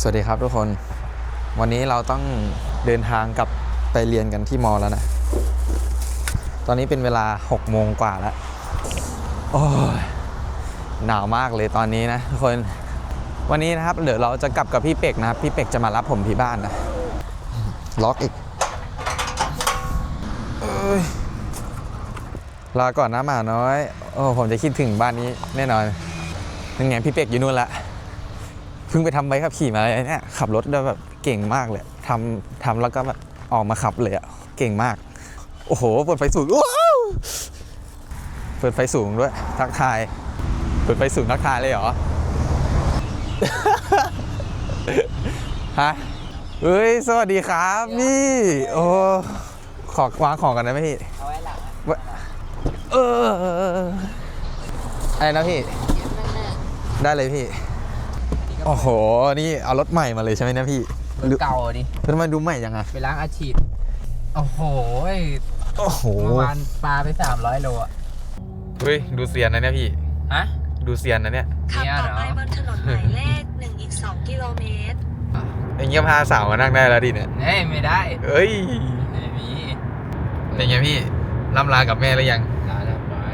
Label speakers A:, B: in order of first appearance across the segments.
A: สวัสดีครับทุกคน วันนี้เราต้องเดินทางกลับไปเรียนกันที่มอแล้วนะ ตอนนี้เป็นเวลา6โมงกว่าแล้ว โอ้ยหนาวมากเลยตอนนี้นะทุกคน วันนี้นะครับ เดี๋ยวเราจะกลับกับพี่เป็กนะครับ พี่เป็กจะมารับผมที่บ้านนะ ล็อกอีกเอ้ยลาก่อนนะหมาน้อย โอ้ผมจะคิดถึงบ้านนี้แน่นอนยังไงพี่เป็กอยู่นู่นละ พิ่งไปทำใบขับขี่มาเลยเนี่ยขับรถได้แบบเก่งมากเลยทำทำแล้วก็แบบออกมาขับเลยอะเก่งมาก โอ้โหเปิดไฟสูงว้าวเปิดไฟสูงด้วยทักทาย เปิดไฟสูงทักทายเลยเหรอฮะเฮ้ยสวัสดีครับพี่โอ้ขอวางของกันได้ไหมพี่
B: เอาไว้หลัง
A: วะเอออะไรนะพี่ได้เลยพี่ โอ้โห นี่เอารถใหม่มาเลยใช่ไหมเนะพี่
B: รถเก่าดิ
A: ทำไมดูใหม่ยังไง
B: ไปล้างอาชีพโอ้โห
A: โอ้โห
B: เมื่อวานปลาไป300โลอะ
A: เฮ้ยดูเซียนนะเนี่ยพี่
B: ฮะ
A: ดูเซียนนะเนี่ย
C: ขับ
B: เนี่ย
C: ต่
B: เหร
C: อ
B: อ
C: ไปบนถนนหมายเลขหนึ่งอีก2กิโลเมตร
A: อย่างเงี้ยพาสาวมานั่งได้แล้วดิเนี่ย
B: เฮ้ยไม่ได้
A: เอ้ย
B: ไม่มี
A: เป็นไงพี่ล่ำลากับแม่หรือยัง
B: ลาเรียบร้อย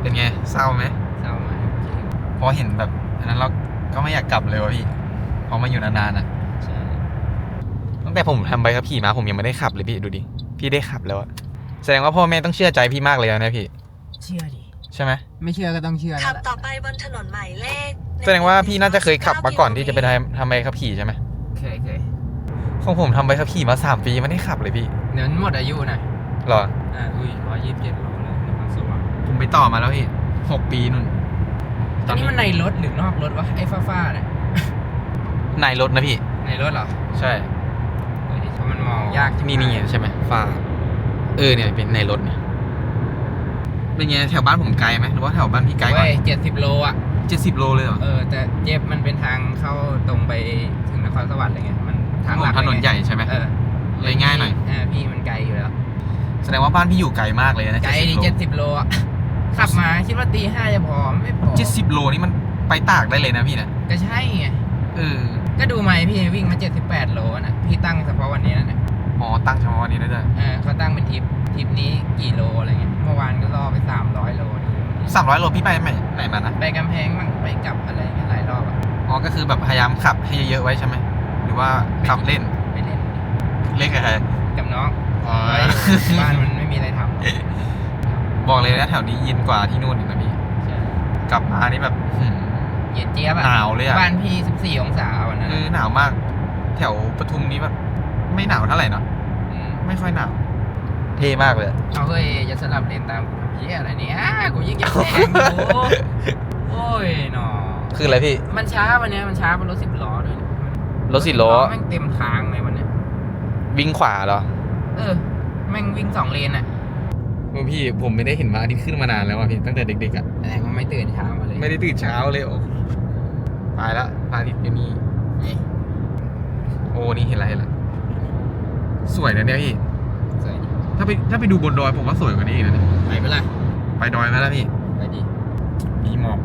A: เป็นไงเศร้าไหม
B: เศร้าไหมจริง
A: พอเห็นแบบอันนั้นเรา ก็ไม่อยากกลับเลยวะพี่พอมาอยู่นานๆอะ
B: ใช่
A: ตั้งแต่ผมทำใบขับขี่มาผมยังไม่ได้ขับเลยพี่ดูดิพี่ได้ขับแล้วอะแสดงว่าพ่อแม่ต้องเชื่อใจพี่มากเลยนะพี่
B: เชื่อดิ
A: ใช่ไหม
B: ไม่เชื่อก็ต้องเชื่อ
C: ขั
B: แล้ว
C: บ
B: ล่ะ
C: ต่อไปบนถนนหมายเลข
A: แสดงว่าพี่น่าจะเคยขับมาก่อนที่จะไปทำทำใบขับขี่ใช่ไหม
B: เคยเคย
A: ของผมทำใบขับขี่มาสามปีไม่ได้ขับเลยพี่
B: เดี๋ยวมันหมดอายุนะ
A: หรอ
B: อ่าอุ้ยร้อยยี่สิบเจ็ดโลเลยนครสวรรค์
A: ผมไปต่อมาแล้วพี่หกปีนู่น
B: ตอนนี้มันในรถหรือนอกรถวะไอ้ฟ้าๆเนี่ย
A: ในรถนะพี่
B: ในรถเหรอ
A: ใช่
B: เฮ้ยเพราะมันมองยากจัง
A: นี่นี่ไงใช่ไหมฟ้าเออเนี่ยเป็นในรถเนี่ยเป็นไงแถวบ้านผมไกลไหมหรือว่าแถวบ้านพี่ไกลกว่า
B: เว้ยเจ็ดสิบโลอะ
A: เจ็ดสิบโลเลยเหรอ
B: เออแต่เจ็บมันเป็นทางเข้าตรงไปถึงนครสวรรค์อะไรเงี้ยมันทางหลัก
A: ถนนใหญ่ใช่ไหม
B: เออ
A: เลยง่ายหน่อย
B: เออพี่มันไกลอยู่แล้ว
A: แสดงว่าบ้านพี่อยู่ไกลมากเลยนะ
B: ไกลดิ
A: 70โล
B: เจ็ดสิบโลอะ ขับมาคิดว่าตีห้าจะพอไม่พอ
A: เจ็ดสิบโลนี่มันไปตากได้เลยนะพี่นะ
B: ก็ใช่ไง
A: เออ
B: ก็ดูไหมพี่วิ่งมาเจ็ดสิบแปดโลนะพี่ตั้งเฉพาะวันนี้นะเนี่ย
A: อ๋อตั้งเฉพาะวันนี้ได้ด้วย
B: เออเขาตั้งเป็นทริปทริปนี้กี่โลอะไรเงี้ยเมื่อวานก็ล่อไปสามร้อยโลดู
A: สามร้อยโลพี่ไปไหนไหนมานะ
B: ไปกำแพงมั่งไปกลับอะไรเงี้ยหลายรอบอะ
A: อ๋อก็คือแบบพยายามขับให้เยอะๆไว้ใช่ไหมหรือว่าขับเล่น
B: ไปเล่น
A: เล่นกับใคร
B: กับน้อง
A: อ๋อ
B: ไว้บ้านมันไม่มีอะไรทำ
A: บอกเลยนะแถวนี้เย็นกว่าที่นู่นอีกนะพี่
B: ใช่
A: กลับมานี่แบบหืม
B: เย็นเจี๊ยบอะ
A: หนาวเลยอะ
B: บ้านพี่สิบสี่องศาวันนั้น
A: เออหนาวมาก แถวปทุมนี้แบบไม่หนาวเท่าไหร่เนาะ
B: ม
A: ไม่ค่อยหนาว เท่มากเลย
B: เอาเฮ้ยจะสลับเลนตามกูทำเพี้ยอะไรเนี่ยอ้ากูยิ่งอยากแซงอยู่โอ้ยหนอ
A: คืออะไรพี่
B: มันช้าวันเนี้ยมันช้าเป็นรถสิบล้อด้วย
A: รถสิบล้อ
B: แม่งเต็มทางเลยวันเนี้ย
A: วิ่งขวาเหรอ
B: เออ แม่งวิ่งสองเลนอะ
A: โอ้พี่ผมไม่ได้เห็นมาอาทิตย์ขึ้นมานานแล้วอะพี่ตั้งแต่เด็กๆอะ
B: แต่ก็ไม่ตื่นเช้ามาเลย
A: ไม่ได้ตื่นเช้าเลยโอ้ตายละพระอาทิตย์อยู่นี่
B: เอ๊ะ
A: โอ้นี่เห็นอะไรเห็นอะไรสวยนะเนี่ยพี่
B: สวยดิ
A: ถ้าไปถ้าไปดูบนดอยผมว่าสวยกว่านี้อีกนะเนี่ย
B: ไปเปะล่า
A: ไปดอยไหมล่ะพี่
B: ไปดิ
A: มีหมอก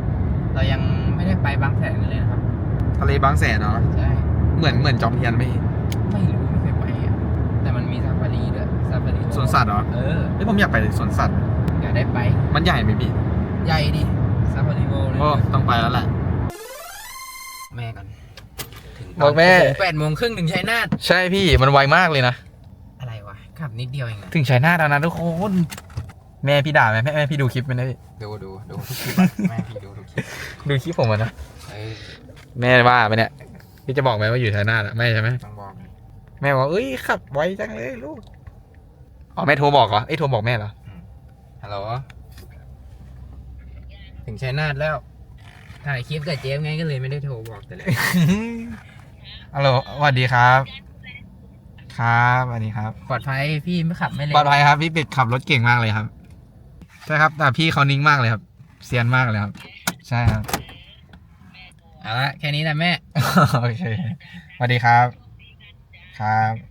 B: เรายังไม่ได้ไปบางแสนกันเลยนะครับ
A: ทะเลบางแสนเนาะ
B: ใช่
A: เหมือนเหมือนจอมเทียนไหมพี่
B: ไม่รู้
A: สวนสัตว์เหรอ
B: เออ
A: เฮ้ยผมอยากไปสวนสัตว์
B: อยากได้ไป
A: มันใหญ่ไหมพี่
B: ใหญ่ดิซาฟารีโวเลย
A: โอ้ต้องไปแล้วแหละ
B: แม่กันถึง
A: บอกแม่
B: แปดโมงครึ่งถึงชัยนาท
A: ใช่พี่มันไวมากเลยนะ
B: อะไรวะขับนิดเดียวเองนะ
A: ถึงชัยนาทแล้วนะทุกคนแม่พี่ด่าไหมแม่แม่พี่ดูคลิปไหมนะพี่
B: ดูดูดูทุกคลิปอะแม่พี่ดูทุกคลิป
A: ดูคลิปผมอะนะ
B: เออ
A: แม่ว่าไหมเนี่ยพี่จะบอกไหมว่าอยู่ชัยนาทอะไม่ใช่ไหม
B: ต้องบอกเลย
A: แม่บอกเอ้ยขับไวจังเลยลูก อ๋อแม่โทรบอกเหรอไอ้ยโทรบอกแม่เหรอ
B: ฮัลโหลถึงชัยนาทแล้ว ถ่ายคลิปกับเจฟไงก็เลยไม่ได้โทรบอกแต่เลย
A: ฮัลโหลสวัสดีครับ ครับสวัสดีครับ
B: ปลอดภัยพี่ไม่ขับไม่เร็
A: ปลอดภัยครับพี่เป็ดขับรถเก่งมากเลยครับ ใช่ครับ แต่พี่เขานิ่งมากเลยครับเซียนมากเลยครับ ใช่ครับ
B: เอาละแค่นี้แหละแม่
A: โอเคสวัสดีครับ ครับ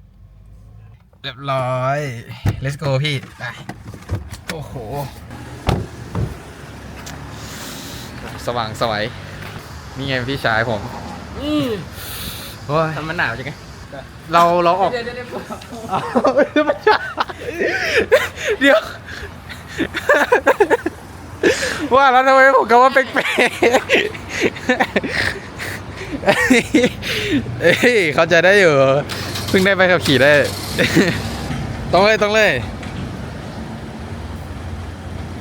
A: เรียบร้อย let's go พี่ ไป โอ้โห สว่างสวย นี่ไงพี่ชายผมโโอ้ย
B: ทำมันหนาวจังไง
A: เราเราออก
B: เดี๋ยวเดี๋ยวเดี๋ยว
A: ไม่ใช่เดี๋ยว ว่าแล้วทำไมผมก็ว่าเป๊กเป๊เอ้ยเขาใจะได้อยู่ เพิ่งได้ไปขับขี่ได้ ต้องเลยต้องเลย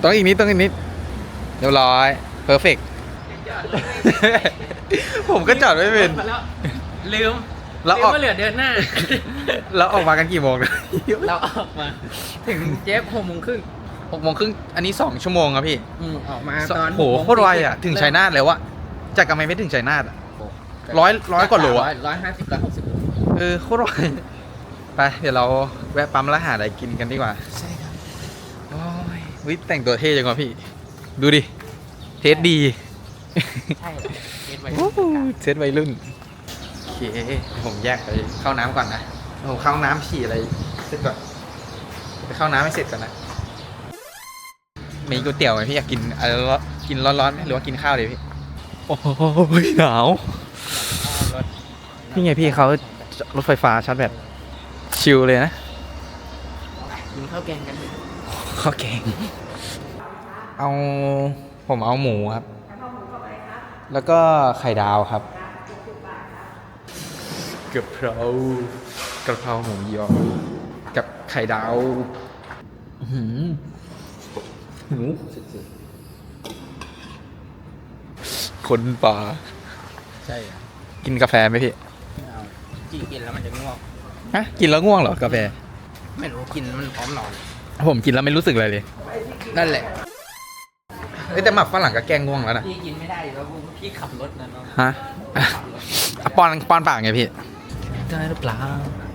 A: ต้องอีกนิดต้องอีกนิดเรียบร้อยเพอร์เฟกผมก็จอดไม่เป็น
B: แล้วลืม
A: แล้ว
B: ลื
A: อ
B: ม
A: อก
B: ว่าเหลือเดือนหน้า
A: แล้วออกมากันกี่โมงนะ
B: เราออกมา ถึงเจฟหกโมงครึ่ง
A: หกโมงครึ่งอันนี้สองชั่วโมงครับพี่
B: อืมออกมาตอน
A: โหโคตรไวอะ ถึงชัยนาทแล้วอะจากกำแพงเพชรถึงชัยนาทอะร้อยร้อยกว่าโลอะ
B: ร้อยห้าสิบร้อยหกสิบ
A: เออโคตรไวไปเดี๋ยวเราแวะปั๊มแล้วหาอะไรกินกันดีกว่า
B: ใช่ครับ
A: โอ้ยวิแต่งตัวเท่จังวะพี่ ดูดิ เทสดี
B: ใช่เกณฑ์ไว้
A: โอ้โหเซตวัยรุ่นโอเคเดี๋ยวผมแยกไปเข้าน้ำก่อนนะผมเข้าน้ำฉี่อะไรเสร็จก่อนไปเข้าน้ำให้เสร็จก่อนนะมีก๋วยเตี๋ยวไหมพี่อยากกินอะไรร้อนกินร้อนๆไหมหรือว่ากินข้าวเลยพี่ โอ้ยหนาวนี่ไงพี่เขา รถไฟฟ้าชาร์จแบตชิลเลยนะ
B: กินข้าวแกงกัน
A: ข้าวแกง เอาผมเอาหมูครับ แล้วก็ไข่ดาวครับกะเพรากะเพราหมูยอกับไข่ดาวอื้อหือหมูคนป่า
B: ใช่เหรอ
A: กินกาแฟไหมพี่
B: ไม่เอาจีกินแล้วมันจะง่วง
A: ฮะกินแล้วง่วงเหรอกาแฟ
B: ไม่รู้กินมันพร้อมนอน
A: ผมกินแล้วไม่รู้สึกอะไรเลย
B: นั่นแหละ
A: เอ้ยแต่หมักฝรั่งก็แกล้งง่วงแล้วนะ
B: พี่กินไม่ได้แล้วพี่ขับรถนะเนาะ
A: ฮะอะอะปอนปอนปากไงพี่
B: ได้หรือเปล่า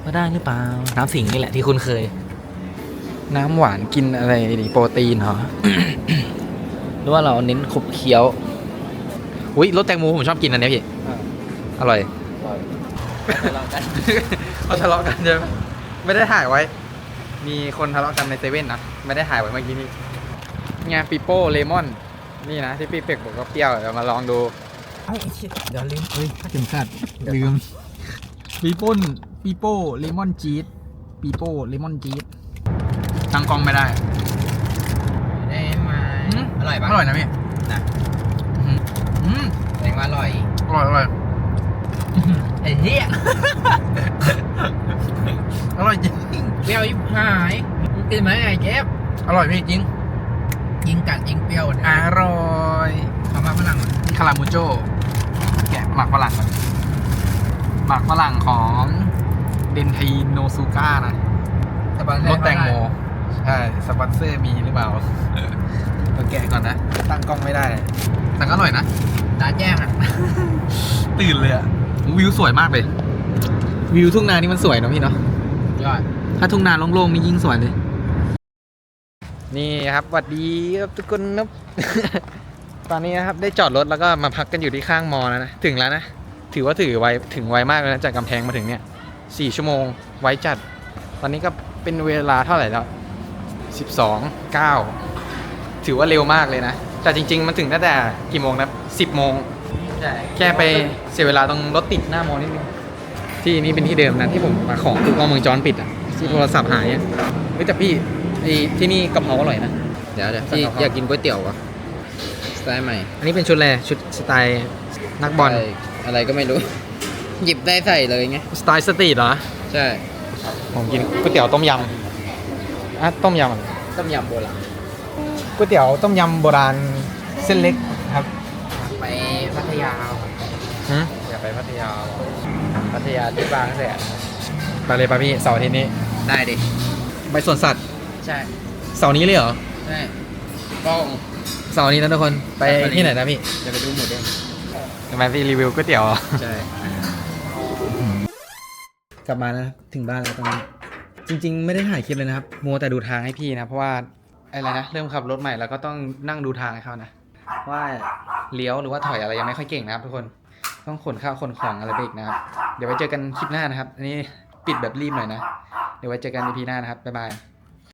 B: ไม่ได้หรือเปล่าน้ำสิงนี่แหละที่คุณเคย
A: น้ำหวานกินอะไรดีโปรตีนเหรอ
B: หรือว่าเราเน้นขบเคี้ยว
A: อุ้ยรสแตงโมผมชอบกินอันเนี้ยพี่อร่อย
B: เรากัน
A: เขาทะเลาะกันใช่ไหมไม่ได้ถ่ายไว้ มีคนทะเลาะกันในเซเว่นนะ ไม่ได้ถ่ายไว้เมื่อกี้นี้งานปิโป้เลมอน นี่นะที่พี่เป็กบอกว่าเปรี้ยว เดี๋ยวมาลองดู
B: เอ้ยเดี๋ยวลืมเฮ้ยถ้าถึงขัด
A: ลืมปีโป้นปีโป้เลมอนจี๊ดปีโป้เลมอนจี๊ดตั้งกล้องไม่ได้
B: ได้ไหม อร่อยปะ
A: อร่อยนะพี่
B: นะ
A: อืมอืม
B: แสดงว่าอร่อย
A: อร่อยอร่อย
B: ไอ้ เหี้ย
A: อร่อยจริง
B: เปรี้ยวยิบหายมึงกินไหมไอ้เก็บ
A: อร่อยพี่จริง
B: ยิงกัดยิงเปรี้ยว
A: อร่อย
B: เขามาฝรั่งอะ
A: คารามูโจแกะหมักฝรั่งก่อนหมักฝรั่งของเดนทีโนซูก้านะ
B: แต่บาง
A: รสแตงโม ใช่ สปอนเซอร์มีหรือเปล่าเราแกะก่อนนะ ตั้งกล้องไม่ได้ แต่ก็อร่อยนะ
B: ตาแจ้งอะ
A: ตื่นเลยอะ วิวสวยมากเลย วิวทุ่งนานี่มันสวยเนอะพี่เนาะ
B: ยอด
A: ถ้าทุ่งนาโล่งๆนี่ยิ่งสวยเลย นี่ครับสวัสดีครับทุกคนนะ ตอนนี้นะครับได้จอดรถแล้วก็มาพักกันอยู่ที่ข้างมอแล้วนะ ถึงแล้วนะ ถือว่าถือไวถึงไวมากเลยนะจากกำแพงมาถึงเนี่ยสี่ชั่วโมงไวจัด ตอนนี้ก็เป็นเวลาเท่าไหร่แล้วสิบสองเก้าถือว่าเร็วมากเลยนะ แต่จริง ๆ มันถึงตั้งแต่กี่โมงนะสิบโมง
B: ใช่
A: แค่ไปเสียเวลาตรงรถติดหน้ามอนิดนึงที่นี่เป็นที่เดิมนะที่ผมมาของคือกล้องวงจรปิดอะที่โทรศัพท์หายอะเฮ้ยแต่พี่ไอที่นี่กะเพราอร่อยนะ
B: เดี๋ยวเดี๋ยว
A: สั่ง
B: พี่
A: กะเพรา
B: อยากกินก๋วยเตี๋ยววะสไตล์ใหม่
A: อันนี้เป็นชุดอะไรชุดสไตล์นักบอล
B: ใช่อะไรก็ไม่รู้ หยิบได้ใส่เลยไง
A: สไตล์สตรีทเหรอ
B: ใช่
A: ผมกินก๋วยเตี๋ยวต้มยำอะต้มยำอะ
B: ต้มยำโบราณ
A: ก๋วยเตี๋ยวต้มยำโบราณเส้นเล็
B: ก ไปพัทยาพัทยาที่บางแสน
A: ไปเลยป่ะพี่เสาร์อาทิตย์นี้
B: ได้ดิ
A: ไปสวนสัตว์
B: ใช่
A: เสาร์นี้เลยเหรอ
B: ใช่ก็
A: เสาร์นี้นะทุกคนไปที่ไหนนะพี่
B: จะไปดูหมูเด้ง
A: จะมาที่รีวิวก๋วยเตี๋ยวเหรอ
B: ใช่
A: กลับมานะถึงบ้านแล้วตอนนี้จริง ๆ ไม่ได้ถ่ายคลิปเลยนะครับมัวแต่ดูทางให้พี่นะ เพราะว่าอะไรนะเริ่มขับรถใหม่แล้วก็ต้องนั่งดูทางให้เขานะว่าเลี้ยวหรือว่าถอยอะไรยังไม่ค่อยเก่งนะครับทุกคน ต้องขนข้าวขนของอะไรไปอีกนะครับ เดี๋ยวไว้เจอกันคลิปหน้านะครับ อันนี้ปิดแบบรีบหน่อยนะ เดี๋ยวไว้เจอกันในพีหน้านะครับบ๊ายบาย